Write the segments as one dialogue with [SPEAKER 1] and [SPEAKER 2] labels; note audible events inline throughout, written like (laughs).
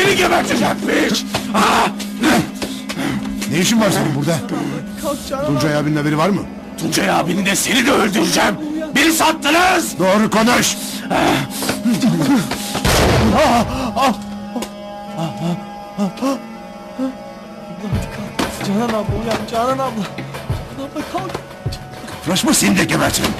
[SPEAKER 1] Seni geberteceğim piç. Ah!
[SPEAKER 2] Ne işin var senin burada? Tuncay abinin haberi var mı?
[SPEAKER 1] Tuncay abini de seni de öldüreceğim. Beni sattınız.
[SPEAKER 2] Doğru konuş.
[SPEAKER 3] Canan abla uyan Canan abla. Canan abla kalk.
[SPEAKER 2] Uğraşma seni de gebertirim.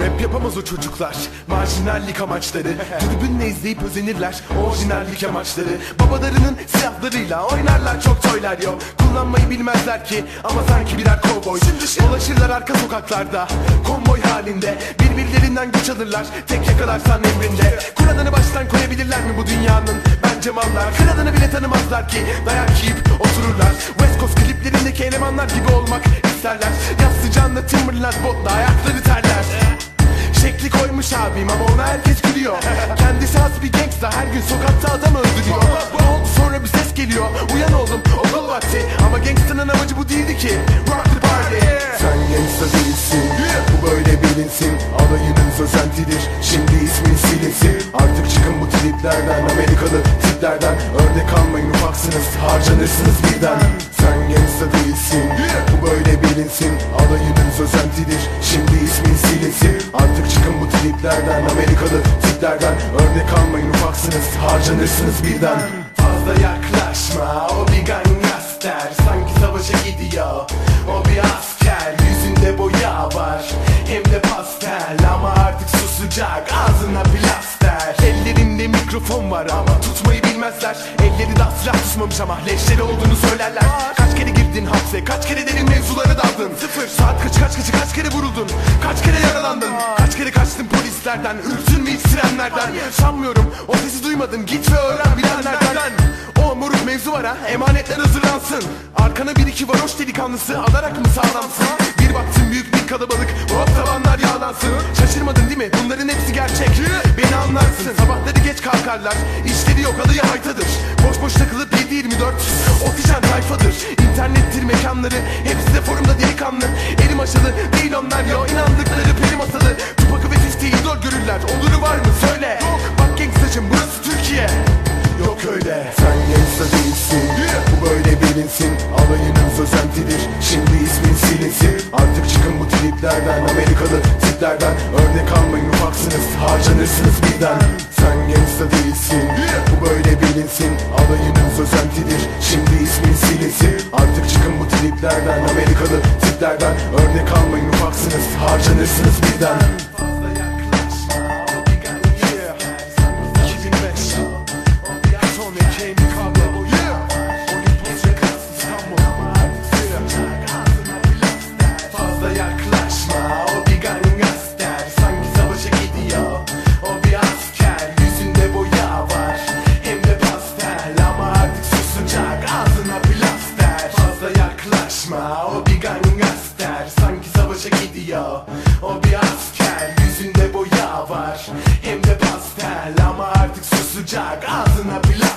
[SPEAKER 4] Rap yapamaz o çocuklar. Marjinallik amaçları. Tribünle izleyip özenirler. Orijinallik amaçları. Babalarının silahlarıyla oynarlar. Çok toylar yo. Kullanmayı bilmezler ki. Ama sanki birer kovboy Dolaşırlar arka sokaklarda. Konvoy halinde. Birbirlerinden güç alırlar. Tek yakalarsan emrinde. Kur'an'ını baştan koyabilirler mi bu dünyanın? Bence mallar. Kralını bile tanımazlar ki. Dayak yiyip otururlar. West Coast kliplerindeki elemanlar gibi olmak isterler. Yassı canlı Timberland botla ayakları terler Şekli koymuş abim ama ona herkes gülüyor (laughs) Kendisi has bir gangsta her gün sokakta adam öldürüyor. Ne oldu sonra bir ses geliyor. Uyan oğlum okul vakti. Ama gangstanın amacı bu değildi ki. Rock the party. Sen gangsta değilsin Bu böyle bilinsin. Alayının özentidir Şimdi ismin silinsin. Artık çıkın bu triplerden Amerikalı tiplerden. Örnek almayın ufaksınız Harcanırsınız birden. Sen gangsta değilsin Harcanırsınız birden. Fazla yaklaşma. O bir gangster Sanki savaşa gidiyor. O bir asker. Yüzünde boya var. Hem de pastel. Ama artık susacak. Ağzına plaster. Ellerinde mikrofon var ama tutmayı bilmezler. Elleri daha silah tutmamış ama leşleri olduğunu söylerler. Kaç kere girdin hapse? Kaç kere derin mevzulara daldın? Sıfır. Saat kaç kaç kaç kaç kere vuruldun? Kaç kere yaralandın? Kaç kere kaçtın polislerden? Ürktün mü hiç sirenlerden Sanmıyorum. O duymadın Git ve öğren bilenlerden. O moruk mevzu var ha Emanetler hazırlansın. Arkana bir iki varoş delikanlısı Alarak mı sağlamsın? Bir baktın büyük bir kalabalık Hop tavanlar yağlansın. Şaşırmadın değil mi? Bunların hepsi gerçek. Beni anlarsın. Sabahları geç kalkarlar İşleri yok alayı haytadır Boş boş takılıp 7-24 Otijen tayfadır. İnternettir mekanları Hepsi de forumda delikanlı. Elim aşalı değil onlar ya inandıkları peri masalı. Tupak'ı ve Fisti idol görürler. Oluru var mı? Söyle. Bak gangstacım burası Harcanırsınız birden Sen gangsta değilsin. Bu böyle bilinsin Alayının özentidir Şimdi ismin silinsin. Artık çıkın bu triplerden Amerikalı tiplerden. Örnek almayın ufaksınız Harcanırsınız birden gidiyor O bir asker yüzünde boya var. Hem de pastel ama artık susacak. Ağzına plan